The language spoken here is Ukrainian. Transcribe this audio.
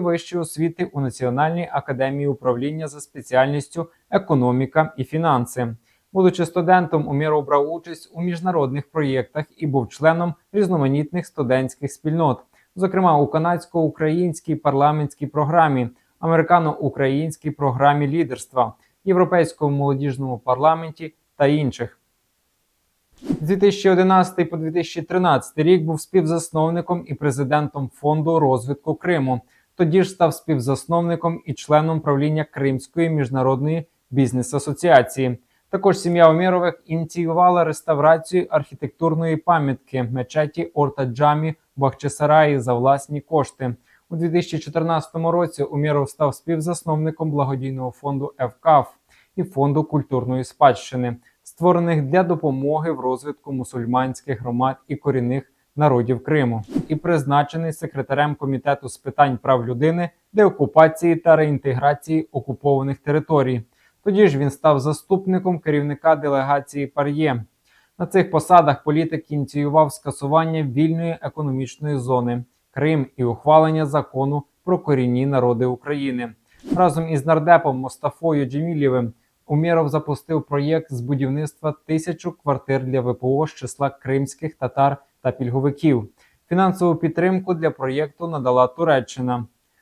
вищої освіти у Національній академії управління за спеціальністю економіка і фінанси. Будучи студентом, Умєров брав участь у міжнародних проєктах і був членом різноманітних студентських спільнот, зокрема у канадсько-українській парламентській програмі, американо-українській програмі лідерства, європейському молодіжному парламенті та інших. З 2011 по 2013 рік був співзасновником і президентом фонду розвитку Криму. Тоді ж став співзасновником і членом правління Кримської міжнародної бізнес-асоціації. Також сім'я Омєрових ініціювала реставрацію архітектурної пам'ятки мечеті Ортаджамі в Бахчисараї за власні кошти. У 2014 році Умєров став співзасновником благодійного фонду ЕВКАФ і фонду культурної спадщини, створених для допомоги в розвитку мусульманських громад і корінних народів Криму, і призначений секретарем комітету з питань прав людини, деокупації та реінтеграції окупованих територій. Тоді ж він став заступником керівника делегації Пар'є. На цих посадах політик ініціював скасування вільної економічної зони Крим і ухвалення закону про корінні народи України. Разом із нардепом Мостафою Джемілєвим Умєров запустив проєкт з будівництва тисячу квартир для ВПО з числа кримських татар та пільговиків. Фінансову підтримку для проєкту надала Туреччина.